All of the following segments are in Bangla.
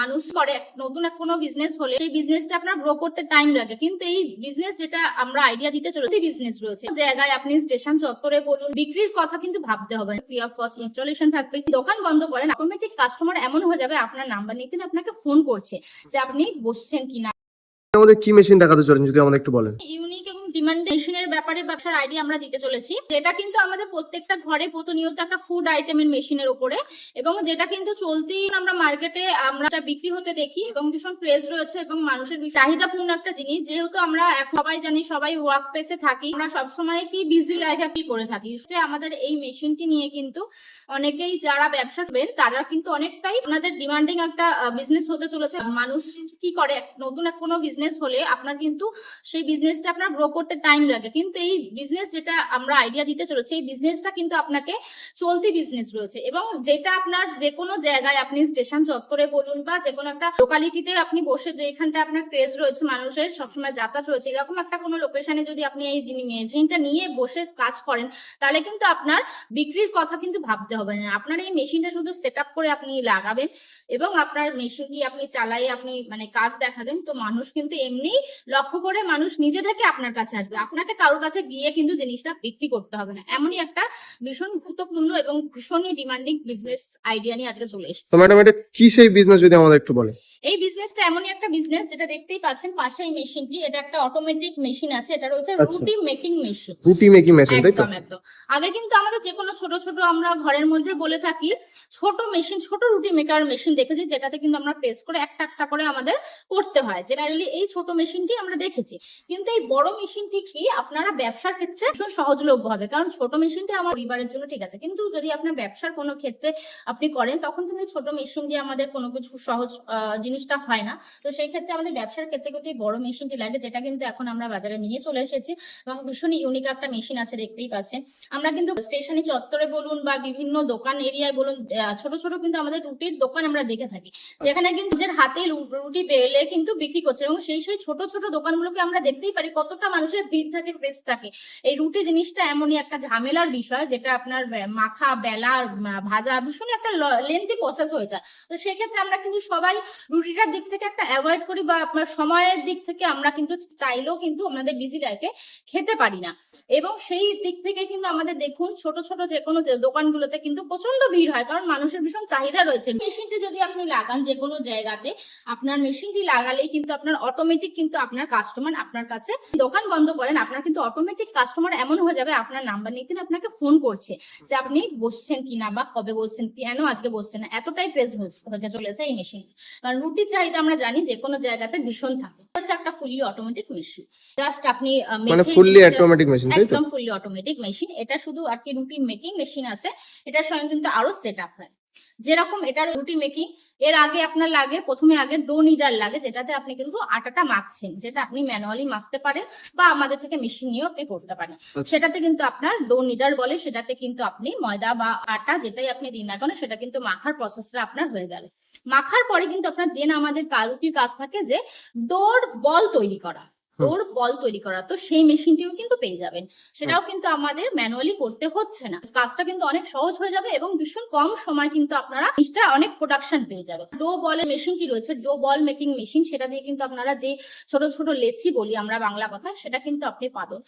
মানুষ করে নতুন এক কোনো বিজনেস হলে সেই বিজনেসটা আপনার গ্রো করতে টাইম লাগে। কিন্তু এই বিজনেস যেটা আমরা আইডিয়া দিতে চলেছি বিজনেস রয়েছে। জায়গায় আপনি স্টেশন চত্বরে বলুন বিক্রির কথা কিন্তু ভাবতে হবে। ফ্রি অফ কস্ট ইনস্টলেশন থাকবে। দোকান বন্ধ করেন অটোমেটিক কাস্টমার এমন হয়ে যাবে আপনার নাম্বার নিয়ে কিন্তু আপনাকে ফোন করছে যে আপনি বসছেন কিনা। আমাদের কি মেশিন দেখাতে চলেন যদি আমাদের একটু বলেন? ইউনিক ডিমান্ডেশনের ব্যাপারে ব্যবসার আইডিয়া আমরা দিতে চলেছি। যেটা কিন্তু আমাদের প্রত্যেকটা ঘরে প্রতিনিয়ত একটা ফুড আইটেমের মেশিনের উপরে এবং যেটা কিন্তু চলতি আমরা মার্কেটে আমরা বিক্রি হতে দেখি এবং ভীষণ ক্রেজ রয়েছে এবং মানুষের চাহিদাপূর্ণ একটা জিনিস। যেহেতু আমরা সবাই জানি, সবাই ওয়ার্ক প্লেসে থাকি, আমরা সবসময় কি বিজি লাইফ কি করে থাকি? আমাদের এই মেশিনটি নিয়ে কিন্তু অনেকেই যারা ব্যবসা করবেন, তারা কিন্তু অনেকটাই ওনাদের ডিমান্ডিং একটা বিজনেস হতে চলেছে। মানুষ কি করে? নতুন কোনো বিজনেস হলে আপনার কিন্তু সেই বিজনেসটা আপনার গ্রো করতে টাইম লাগে। কিন্তু এই বিজনেস যেটা আমরা আইডিয়া দিতে চলেছি, এই বিজনেসটা কিন্তু আপনাকে চলতি বিজনেস রয়েছে। এবং যেটা আপনার যে কোনো জায়গায় আপনি স্টেশন চত্বরে বলুন বা যে কোনো একটা লোকালিটিতে আপনি বসে যে এখানটা আপনার ক্রেজ রয়েছে, মানুষের সবসময় যাতায়াত রয়েছে, এরকম একটা কোনো লোকেশনে যদি আপনি এই মেশিনটা নিয়ে বসে কাজ করেন, তাহলে কিন্তু আপনার বিক্রির কথা কিন্তু ভাবতে হবে না। আপনার এই মেশিনটা শুধু সেট করে আপনি লাগাবেন এবং আপনার মেশিনটি আপনি চালাই আপনি মানে কাজ দেখাবেন, তো মানুষ কিন্তু এমনি লক্ষ্য করে মানুষ নিজে থেকে আপনার কাছে আসবে। আপনাকে কারোর কাছে গিয়ে কিন্তু জিনিসটা বিক্রি করতে হবে না। এমনই একটা ভীষণ গুরুত্বপূর্ণ এবং ভীষণই ডিমান্ডিং বিজনেস আইডিয়া নিয়ে আজকে চলে এসেছে। তো ম্যাডাম এটা কি সেই বিজনেস যদি আমাদের একটু বলেন? এই বিজনেসটা এমনই একটা বিজনেস যেটা দেখতেই পাচ্ছেন পাশে এই মেশিনটি এটা একটা অটোমেটিক মেশিন আছে এটা রয়েছে। Roti making machine roti making machine তাই তো? একদম আগে কিন্তু আমাদের যে কোনো ছোট ছোট আমরা ঘরের মধ্যে বলে থাকি ছোট মেশিন ছোট রুটি মেকার মেশিন দেখেছি যেটাতে কিন্তু আমরা প্রেস করে একটা একটা করে আমাদের করতে হয়। জেনারেলি এই ছোট মেশিনটি আমরা দেখেছি। কিন্তু এই বড় মেশিনটি কি আপনারা ব্যবসার ক্ষেত্রে ভীষণ সহজলভ্য হবে। কারণ ছোট মেশিনটি আমার পরিবারের জন্য ঠিক আছে। কিন্তু যদি আপনার ব্যবসার কোনো ক্ষেত্রে আপনি করেন তখন কিন্তু ছোট মেশিন দিয়ে আমাদের কোনো কিছু সহজ আহ, জিনিসটা হয় না। তো সেই ক্ষেত্রে আমাদের ব্যবসার ক্ষেত্রে কিন্তু বড় মেশিনটি লাগে যেটা কিন্তু এখন আমরা বাজারে নিয়ে চলে এসেছি এবং ভীষণই ইউনিক একটা মেশিন আছে দেখতেই পাচ্ছেন। আমরা কিন্তু স্টেশনে চত্বরে বলুন বা বিভিন্ন দোকান এরিয়ায় বলুন ছোট ছোট কিন্তু আমাদের রুটির দোকান আমরা দেখে থাকি। যেখানে কিন্তু নিজের হাতে রুটি বেলে কিন্তু বিক্রি করছে এবং সেই সেই ছোট ছোট দোকানগুলোকে আমরা দেখতেই পারি কতটা মানুষের ভিড় থাকে প্রেস থাকে। এই রুটি জিনিসটা এমনই একটা ঝামেলার বিষয় যেটা আপনার মাখা বেলা ভাজা ভীষণ একটা লেন্থি প্রসেস হয়ে যায়। তো সেক্ষেত্রে আমরা কিন্তু সবাই রুটিটার দিক থেকে একটা অ্যাভয়েড করি বা আপনার সময়ের দিক থেকে আমরা কিন্তু চাইলেও কিন্তু আমাদের বিজি লাইফে খেতে পারি না। এবং সেই দিক থেকে কিন্তু আমাদের দেখুন ছোট ছোট যে কোনো দোকানগুলোতে কিন্তু প্রচণ্ড ভিড় হয়, কারণ মানুষের ভীষণ চাহিদা রয়েছে। মেশিনটি যদি আপনি লাগান যে কোনো জায়গাতে, আপনার মেশিনটি লাগালেই কিন্তু আপনার অটোমেটিক কিন্তু আপনার কাস্টমার আপনার কাছে দোকান বন্ধ করেন, আপনার কিন্তু অটোমেটিক কাস্টমার এমন হয়ে যাবে, আপনার নাম্বার নিয়ে কিন্তু আপনাকে ফোন করছে যে আপনি বসছেন কিনা বা কবে বসছেন, কেন আজকে বসছেন এতটাই প্রেস হতে চলেছে এই মেশিন কারণ রুটির চাহিদা আমরা জানি যে কোনো জায়গাতে ভীষণ থাকে। হচ্ছে একটা ফুললি অটোমেটিক মেশিন জাস্ট আপনি মানে ফুললি অটোমেটিক মেশিন তাই তো? একদম ফুললি অটোমেটিক মেশিন এটা শুধু আর কি রুটি মেকিং মেশিন আছে। এটার সঙ্গে কিন্তু আরও সেট আপ হয়। যেরকম এটার রুটি মেকিং এর আগে আপনার লাগে প্রথমে আগে ডো নিডার লাগে যেটাতে আপনি কিন্তু আটাটা মাখছেন যেটা আপনি ম্যানুয়ালি মাখতে পারেন বা আমাদের থেকে মেশিন নিয়েও আপনি করতে পারেন। আচ্ছা। সেটাতে কিন্তু আপনার ডো নিডার বলে সেটাতে কিন্তু আপনি ময়দা বা আটা যেটাই আপনি দিন না কেন সেটা কিন্তু মাখার প্রসেসটা আপনার হয়ে গেল। মাখার পরে কিন্তু আপনার দেন আমাদের কারুটির কাজ থাকে যে ডোর বল তৈরি করা। ডোর বল তৈরি করা তো সেই মেশিনটিও কিন্তু পেয়ে যাবেন। সেটাও কিন্তু আমাদের ম্যানুয়ালি করতে হচ্ছে না। কাজটা কিন্তু অনেক সহজ হয়ে যাবে এবং ভীষণ কম সময় কিন্তু আপনারা জিনিসটা অনেক প্রোডাকশন পেয়ে যাবে ডো বলের মেশিনটি রয়েছে ডো বল মেকিং মেশিন। সেটা দিয়ে কিন্তু আপনারা যে ছোট ছোট লেচি বলি আমরা বাংলা কথা সেটা কিন্তু আপনি পাবেন।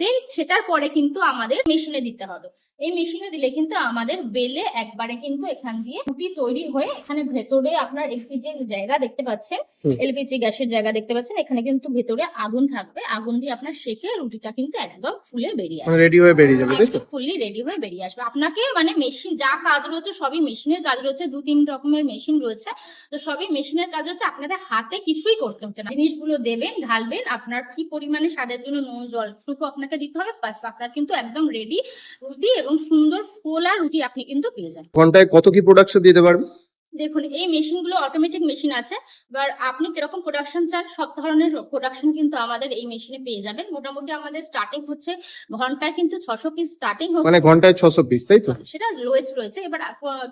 দেন সেটার পরে কিন্তু আমাদের মেশিনে দিতে হবে। এই মেশিনে দিলে কিন্তু আমাদের বেলে একবারে কিন্তু এখান দিয়ে রুটি তৈরি হয়ে এখানে ভেতরে আপনার এলপিজি জায়গা দেখতে পাচ্ছেন। এলপিজি গ্যাসের জায়গা দেখতে পাচ্ছেন। এখানে কিন্তু ভেতরে আগুন থাকবে। আগুন দিয়ে আপনার সেকে রুটিটা কিন্তু একদম ফুলে বেরিয়ে মানে আসবে। রেডি হয়ে বেরিয়ে যাবে তাই তো? ফুললি রেডি হয়ে বেরিয়ে আসবে। আপনাকে মানে মেশিন যা কাজ রয়েছে সবই মেশিনের কাজ রয়েছে। দু তিন রকমের মেশিন রয়েছে। তো সবই মেশিনের কাজ হচ্ছে আপনাদের হাতে কিছুই করতে হচ্ছে না। জিনিসগুলো দেবেন ঢালবেন আপনার কি পরিমাণে স্বাদের জন্য নুন জল টুকু আপনাকে দিতে হবে। বাস আপনার কিন্তু একদম রেডি রুটি এবং সুন্দর ফোলা রুটি আপনি কিন্তু পেয়ে যান ঘন্টায় কত কি প্রোডাকশন দিতে পারবে দেখুন এই মেশিনগুলো অটোমেটিক মেশিন আছে এবার আপনি কীরকম প্রোডাকশন চান সব ধরনের প্রোডাকশন কিন্তু আমাদের এই মেশিনে পেয়ে যাবেন। মোটামুটি আমাদের স্টার্টিং হচ্ছে ঘন্টায় কিন্তু ছশো পিস স্টার্টিং হচ্ছে। মানে ঘন্টায় ছশো পিস তাই তো? সেটা লোয়েস্ট রয়েছে। এবার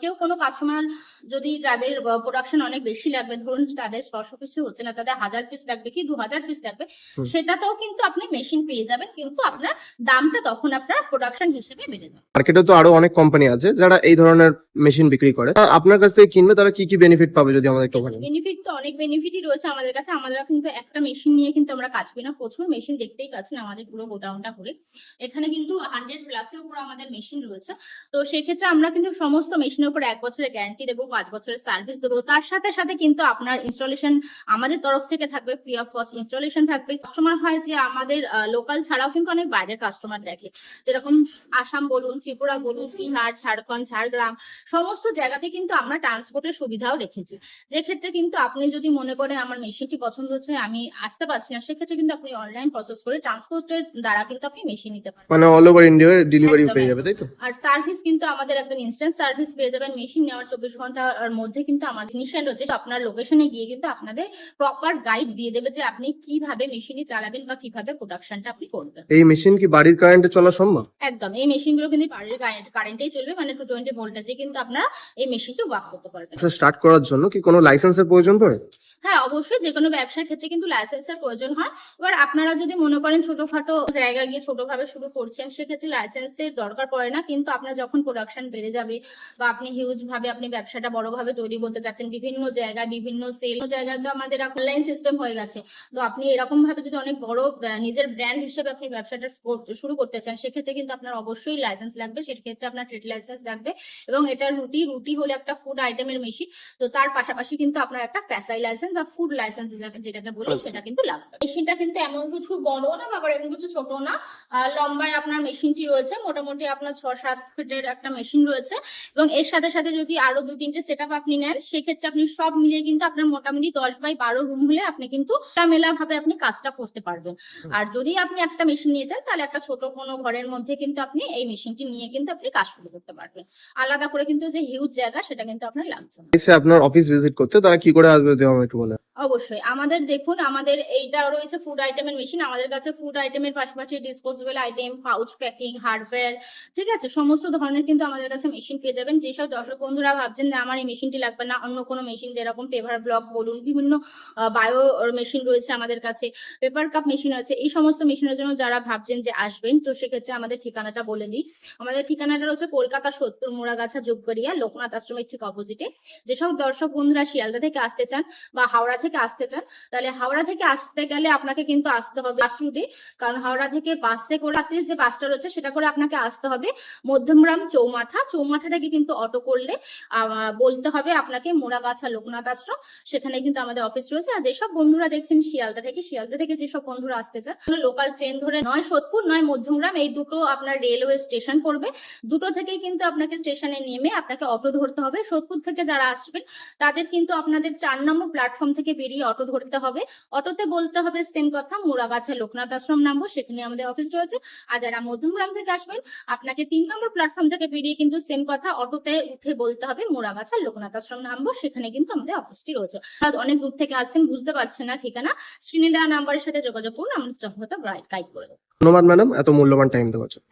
কেউ কোনো কাস্টমার যদি যাদের প্রোডাকশন অনেক বেশি লাগবে ধরুন তাদের ছশো পিস হচ্ছে না তাদের হাজার পিস লাগবে কি দু হাজার পিস লাগবে সেটাতেও কিন্তু আপনি মেশিন পেয়ে যাবেন কিন্তু আপনার দামটা তখন আপনার প্রোডাকশন হিসেবে বেড়ে যাবে। মার্কেটে তো আরও অনেক কোম্পানি আছে যারা এই ধরনের মেশিন বিক্রি করে। আপনার কাছ থেকে কিনবে তারা কি কি বেনিফিট পাবে যদি আমাদের একটু বলেন? বেনিফিট তো অনেক বেনিফিটই রয়েছে আমাদের কাছে। আমরা কিন্তু একটা মেশিন নিয়ে কিন্তু আমরা কাজ করি না। প্রচুর মেশিন দেখতেই পাচ্ছেন আমাদের পুরো গোডাউনটা করে এখানে কিন্তু হান্ড্রেড প্লাসের উপর আমাদের মেশিন রয়েছে। তো সেক্ষেত্রে আমরা কিন্তু সমস্ত মেশিনের উপর এক বছরের গ্যারান্টি দেবো, পাঁচ বছরের সার্ভিস দেবো। তার সাথে সাথে কিন্তু আপনার ইনস্টলেশন আমাদের তরফ থেকে থাকবে ফ্রি অফ কস্ট ইনস্টলেশন থাকবে। কাস্টমার হয় যে আমাদের লোকাল ছাড়াও কিন্তু অনেক বাইরের কাস্টমার দেখে। যেরকম আসাম বলুন, ত্রিপুরা বলুন, বিহার, ঝাড়খণ্ড, ঝাড়গ্রাম, সমস্ত জায়গাতে কিন্তু আমরা ট্রান্সপোর্টের সুবিধাও রেখেছি। যে ক্ষেত্রে কিন্তু আপনি যদি মনে করেন আমার মেশিনটি পছন্দ হচ্ছে আমি আসতে পারছি না সেক্ষেত্রে কিন্তু আপনি অনলাইন প্রসেস করে ট্রান্সপোর্টের দ্বারা কিন্তু আপনি মেশিন নিতে পারেন মানে অল ওভার ইন্ডিয়ার ডেলিভারি পেয়ে যাবে তাই তো? আর সার্ভিস কিন্তু আমাদের একদম ইনস্ট্যান্ট সার্ভিস পেয়ে যাবেন। মেশিন নেওয়ার চব্বিশ ঘণ্টার মধ্যে কিন্তু আমাদের নিশান রয়েছে আপনার লোকেশনে গিয়ে কিন্তু আপনাদের প্রপার গাইড দিয়ে দেবে যে আপনি কীভাবে মেশিনই চালাবেন বা কীভাবে প্রোডাকশনটা আপনি করবেন। এই মেশিন কি বাড়ির কারেন্টে চলা সম্ভব? একদম এই মেশিনগুলো কিন্তু বাড়ির কারেন্টেই চলবে মানে টু টোয়েন্টি ভোল্টেজে কিন্তু আপনারা এই মেশিনটা ওয়ার্ক করতে পারবেন। স্টার্ট করার জন্য কি কোনো লাইসেন্সের প্রয়োজন পড়ে? হ্যাঁ অবশ্যই যে কোনো ব্যবসার ক্ষেত্রে কিন্তু লাইসেন্সের প্রয়োজন হয়। এবার আপনারা যদি মনে করেন ছোটখাটো জায়গায় গিয়ে ছোটভাবে শুরু করছেন, সেক্ষেত্রে লাইসেন্সের দরকার পড়ে না। কিন্তু আপনার যখন প্রোডাকশন বেড়ে যাবে বা আপনি হিউজ ভাবে আপনি ব্যবসাটা বড়ভাবে তৈরি করতে চাচ্ছেন, বিভিন্ন জায়গায়, বিভিন্ন সেল জায়গায় তো আমাদের অনলাইন সিস্টেম হয়ে গেছে। তো আপনি এরকম ভাবে যদি অনেক বড় নিজের ব্র্যান্ড হিসেবে আপনি ব্যবসাটা শুরু করতে চান, সেক্ষেত্রে কিন্তু আপনার অবশ্যই লাইসেন্স লাগবে। সেক্ষেত্রে আপনার ট্রেড লাইসেন্স লাগবে এবং এটা রুটি রুটি হলে একটা ফুড আইটেমের মেশিন তো তার পাশাপাশি কিন্তু আপনার একটা ফ্যাসাই লাইসেন্স বা ফুড লাইসেন্স যেটাকে বলি আচ্ছা। সেটা কিন্তু লাগবে। মেশিনটা কিন্তু এমন কিছু বড় না বা এমন কিছু ছোট না। লম্বায় আপনার মেশিনটি রয়েছে মোটামুটি আপনার ছ সাত ফিটের একটা মেশিন রয়েছে। এবং এর সাথে সাথে যদি আরও দু তিনটে সেট আপনি নেন সেক্ষেত্রে আপনি সব মিলিয়ে কিন্তু আপনার মোটামুটি দশ বাই বারো রুম হলে আপনি কিন্তু মেলা ভাবে আপনি কাজটা করতে পারবেন। আর যদি আপনি একটা মেশিন নিয়ে যান তাহলে একটা ছোট কোনো ঘরের মধ্যে কিন্তু আপনি এই মেশিনটি নিয়ে কিন্তু আপনি কাজ শুরু করতে পারবেন। আলাদা করে কিন্তু যে হিউজ জায়গা সেটা কিন্তু আপনার লাগছে না। এসে আপনার অফিস ভিজিট করতে তারা কি করে আসবে একটু বলেন অবশ্যই। আমাদের দেখুন, আমাদের এইটা রয়েছে ফুড আইটেমের মেশিন আমাদের কাছে ফুড আইটেমের পাশাপাশি disposable item pouch packing hardware ঠিক আছে? সমস্ত ধরনের কিন্তু আমাদের কাছে মেশিন পেয়ে যাবেন। যেসব দর্শক বন্ধুরা ভাবছেন যে আমার এই মেশিনটি লাগবে না, অন্য কোনো মেশিন যেরকম পেপার ব্লক বলুন, বিভিন্ন বায়ো মেশিন রয়েছে আমাদের কাছে পেপার কাপ মেশিন আছে এই সমস্ত মেশিনের জন্য যারা ভাবছেন যে আসবেন, তো সেক্ষেত্রে আমাদের ঠিকানাটা বলে দিই আমাদের ঠিকানাটা রয়েছে কলকাতা সত্তর মোড়াগাছা যোগবাড়িয়া, লোকনাথ আশ্রমের ঠিক অপোজিটে যেসব দর্শক বন্ধুরা শিয়ালদা থেকে আসতে চান বা হাওড়া থেকে আসতে চান, তাহলে হাওড়া থেকে আসতে গেলে আপনাকে কিন্তু আসতে হবে বাস রুটে। কারণ হাওড়া থেকে বাসে করে রাত্রি যে বাসটা রয়েছে, সেটা করে আপনাকে আসতে হবে মধ্যমগ্রাম চৌমাথা। চৌমাথা থেকে কিন্তু অটো করলে বলতে হবে আপনাকে মোড়াগাছা লোকনাথ আশ্রম। সেখানে কিন্তু আমাদের অফিস রয়েছে। আর যেসব বন্ধুরা দেখছেন শিয়ালদা থেকে শিয়ালদা থেকে যেসব বন্ধুরা আসতে চান লোকাল ট্রেন ধরে নয় সোদপুর, নয় মধ্যমগ্রাম, এই দুটো আপনার রেলওয়ে স্টেশন পড়বে। দুটো থেকেই কিন্তু আপনাকে স্টেশনে নেমে আপনাকে অটো ধরতে হবে। সোদপুর থেকে যারা আসবেন, তাদের কিন্তু আপনাদের চার নম্বর প্ল্যাটফর্ম থেকে বেরিয়ে অটো ধরতে হবে। অটোতে বলতে হবে সেম কথা মোড়াগাছা লোকনাথ আশ্রম নামবো, সেখানে আমাদের অফিস রয়েছে। আর যারা মধ্যমগ্রাম থেকে আসবেন, আপনাকে তিন নম্বর প্ল্যাটফর্ম থেকে বেরিয়ে কিন্তু সেম কথা অটোতে উঠে বলতে হবে মোড়াগাছা লোকনাথ আশ্রম নামবো, সেখানে কিন্তু আমাদের অফিসটি রয়েছে। অনেক দূর থেকে আসছেন, বুঝতে পারছেন না, ঠিকানা। স্ক্রিনে দেওয়া নাম্বারের সাথে যোগাযোগ করুন, আমরা যথাযথ গাইড করে দেবো। ধন্যবাদ ম্যাডাম এত মূল্যবান টাইম দেওয়ার জন্য।